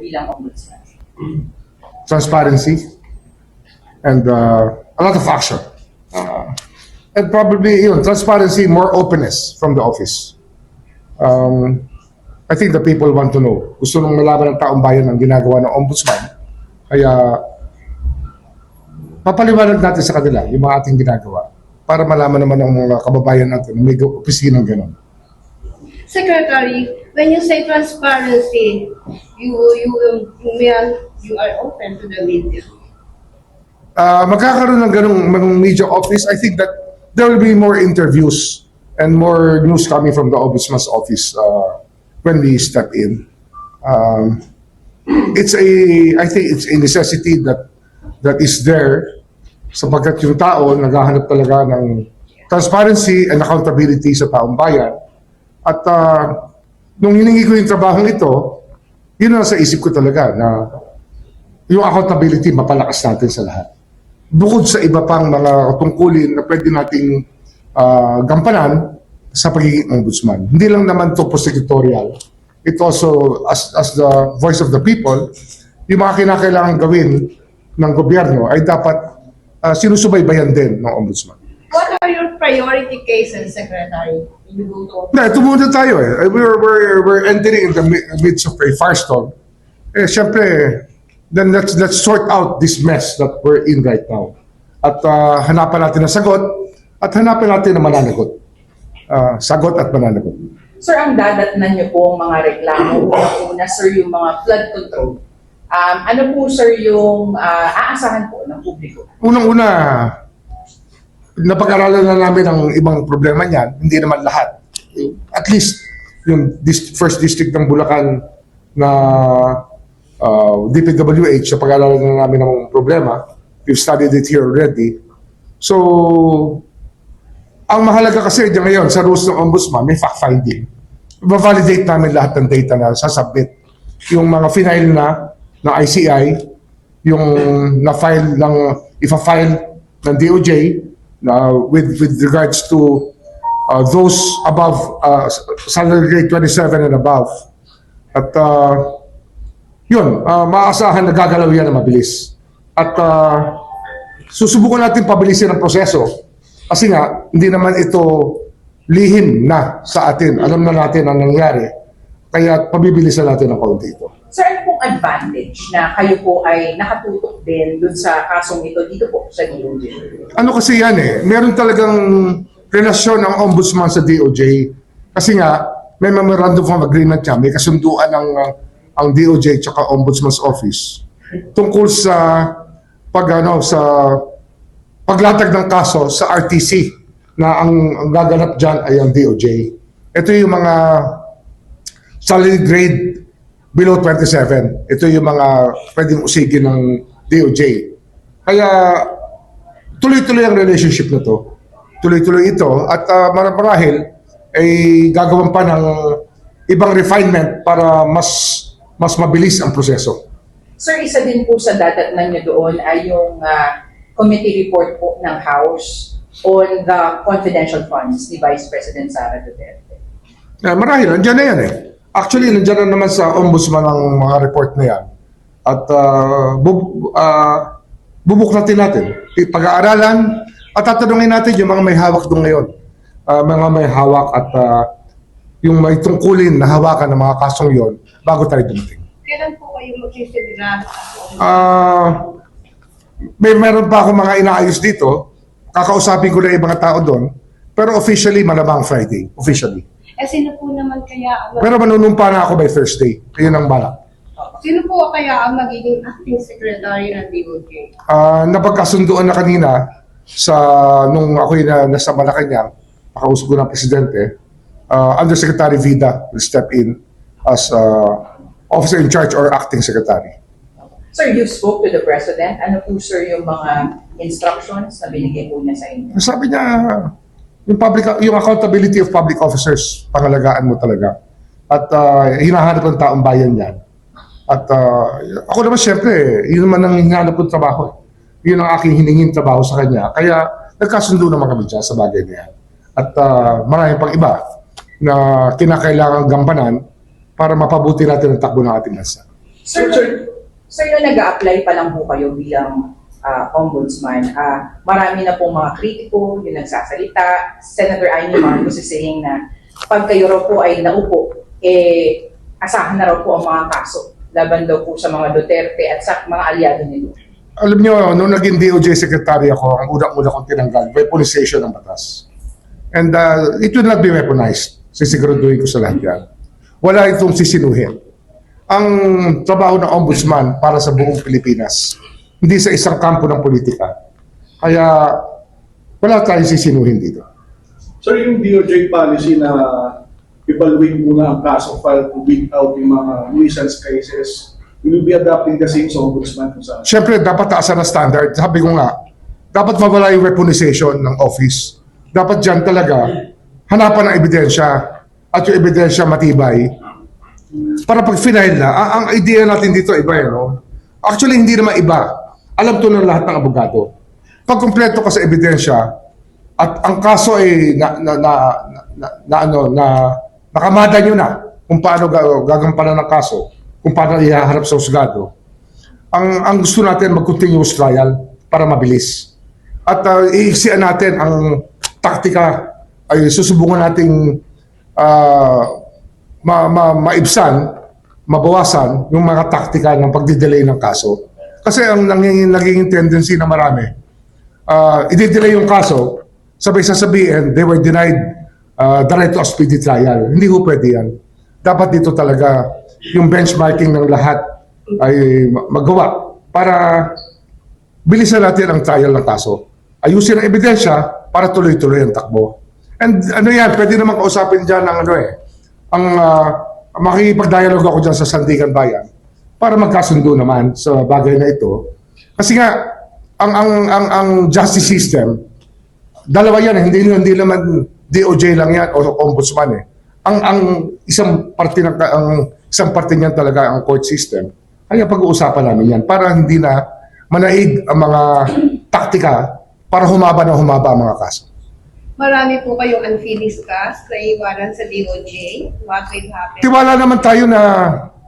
bilang ombudsman? transparency, and uh, a lot of action. Uh, and probably, yun, transparency, more openness from the office. Um, I think the people want to know. Gusto nung malaman ng taong bayan ang ginagawa ng ombudsman. Kaya, papaliwanag natin sa kanila yung mga ating ginagawa para malaman naman ng mga kababayan natin na may opisinang gano'n. Secretary, when you say transparency, you you you mean you are open to the media. uh, magkakaroon ng ganong mga media office, I think that there will be more interviews and more news coming from the Ombudsman's office uh, when we step in. Um, it's a, I think it's a necessity that that is there sapagkat yung tao naghahanap talaga ng transparency and accountability sa taong bayan. At uh, nung hiningi ko yung trabahong ito, yun ang sa isip ko talaga na yung accountability mapalakas natin sa lahat bukod sa iba pang mga tungkulin na pwede nating ah, gampanan sa pagiging ombudsman. Hindi lang naman to prosecutorial. It also, as, as the voice of the people, yung mga kinakailangan gawin ng gobyerno ay dapat ah, sinusubaybayan din ng ombudsman. What are your priority cases, Secretary? Ito muna tayo eh. We're, we're, we're entering in the mi- midst of a firestorm. Eh, syempre, then let's, let's sort out this mess that we're in right now. At ah, hanapan natin ng sagot at hanapan natin ng mananagot. Ah, sagot at mananagot. Sir, ang dadatnan niyo po ang mga reklamo. Una, sir, yung mga flood control. Um, ano po, sir, yung ah, aasahan po ng publiko? Unang-una, napag-aralan na namin ang ibang problema niyan, hindi naman lahat. At least, yung dis- first district ng Bulacan na uh, DPWH, sa pag-aralan na namin ng problema, we've studied it here already. So, ang mahalaga kasi dyan ngayon sa rules ng ombudsman, may fact-finding. I-validate namin lahat ng data na sasubmit. Yung mga final na ng ICI, yung na-file ng, ifa-file ng DOJ na with, with regards to uh, those above, uh, salary grade 27 and above. At uh, yun, uh, maaasahan na gagalaw yan na mabilis. At uh, susubukan natin pabilisin ang proseso kasi nga, hindi naman ito lihim na sa atin. Alam na natin ang nangyari. Kaya pabibilisan natin ang kaunti ito. Sir, ano pong advantage na kayo po ay nakatutok din dun sa kasong ito dito po sa DOJ? Ano kasi yan eh, meron talagang relasyon ng ombudsman sa DOJ. Kasi nga, may memorandum of agreement siya, may kasunduan ng ang DOJ at Ombudsman's Office tungkol sa pag ano, sa paglatag ng kaso sa RTC na ang, ang gaganap dyan ay ang DOJ. Ito yung mga salary grade below 27. Ito yung mga pwedeng usigin ng DOJ. Kaya tuloy-tuloy ang relationship na to. Tuloy-tuloy ito at uh, marahil ay gagawan pa ng ibang refinement para mas mas mabilis ang proseso. Sir, isa din po sa dadatnan niyo doon ay yung ah, committee report po ng House on the confidential funds ni Vice President Sara Duterte. Uh, marahil, nandiyan na yan eh. Actually, nandiyan na naman sa ombudsman ang mga report na yan. At uh, bub, uh, bubuklatin natin. Pag-aaralan at tatanungin natin yung mga may hawak doon ngayon. Uh, mga may hawak at uh, yung may tungkulin na hawakan ng mga kasong yon bago tayo dumating. Kailan po kayo magsisimula? Ah, may meron pa ako mga inaayos dito. Kakausapin ko na yung mga tao doon. Pero officially, malamang Friday. Officially. Eh, sino po naman kaya ang, Pero manunumpa na ako by Thursday. Ayun ang balak. sino po kaya ang magiging acting secretary ng DOJ? Ah, napagkasunduan na kanina sa nung ako'y na, nasa Malacanang, nakausap ko ng presidente, ah, Undersecretary Vida will step in as ah, officer in charge or acting secretary. Sir, you spoke to the President. Ano po, sir, yung mga instructions na binigay po niya sa inyo? Sabi niya, yung public yung accountability of public officers, pangalagaan mo talaga. At ah, hinahanap ng taong bayan yan. At ah, ako naman siyempre, yun naman ang hinahanap kong trabaho. eh. Yun ang aking hiningin trabaho sa kanya. Kaya nagkasundo naman kami dyan sa bagay na yan. At uh, marami pang iba na kinakailangan gampanan para mapabuti natin ang takbo ng ating bansa. Sir, sir, nung nag-a-apply pa lang po kayo bilang ah, ombudsman, ah, marami na pong mga kritiko, yung nagsasalita. Senator Amy Marcos is saying na pag kayo raw po ay naupo, eh, asahan na raw po ang mga kaso laban daw po sa mga Duterte at sa mga aliado nito. Alam niyo, nung naging DOJ secretary ako, ang unang-una kong tinanggal, weaponization ng batas. And uh, it will not be weaponized. Sisiguraduhin ko sa lahat yan. Wala itong sisinuhin. Ang trabaho ng ombudsman para sa buong Pilipinas, hindi sa isang kampo ng politika. Kaya wala tayong sisinuhin dito. Sir, yung DOJ policy na evaluate muna ang kaso file to weed out yung mga nuisance cases, will you be adopting the same sa ombudsman kung saan? Siyempre, dapat taasan ang standard. Sabi ko nga, dapat mawala yung weaponization ng office. Dapat dyan talaga, hanapan ng ebidensya at yung ebidensya matibay. Para pag final na, ang, ang idea natin dito iba eh, no? Actually, hindi naman iba. Alam to ng lahat ng abogado. Pag kumpleto ka sa ebidensya, at ang kaso ay na, na, na, na, na, na ano, na, nakamada nyo na kung paano ga- gagampanan ng kaso, kung paano ihaharap sa husgado ang ang gusto natin mag-continuous trial para mabilis. At uh, iiksian natin ang taktika ay susubukan nating ah, ma, ma, maibsan, mabawasan yung mga taktika ng pagdidelay ng kaso. Kasi ang naging, naging tendency na marami, uh, i-delay yung kaso, sabay sasabihin, they were denied uh, the right to a speedy trial. Hindi ko pwede yan. Dapat dito talaga yung benchmarking ng lahat ay ma- magawa para bilisan natin ang trial ng kaso. Ayusin ang ebidensya para tuloy-tuloy ang takbo. And ano yan, pwede naman kausapin dyan ng ano eh, ang uh, makikipag-dialogue ako dyan sa Sandigan Bayan para magkasundo naman sa bagay na ito. Kasi nga, ang, ang, ang, ang justice system, dalawa yan, eh. hindi, hindi naman DOJ lang yan o ombudsman eh. Ang, ang isang parte ng, ang isang parte niyan talaga ang court system. Kaya pag-uusapan namin yan para hindi na manaig ang mga taktika para humaba na humaba ang mga kaso. Marami po kayong unfinished cast na iwanan sa DOJ. What will happen? Tiwala naman tayo na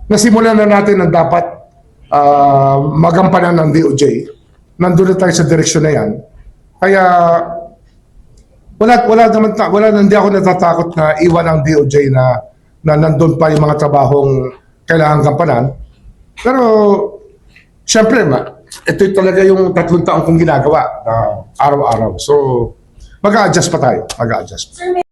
nasimulan na natin ang dapat ah, magampanan ng DOJ. Nandun na tayo sa direksyon na yan. Kaya wala wala naman wala hindi ako natatakot na iwan ang DOJ na na nandun pa yung mga trabahong kailangan gampanan. Pero syempre ma, ito talaga yung tatlong taong kong ginagawa na araw-araw. So mag-a-adjust pa tayo. Mag-a-adjust.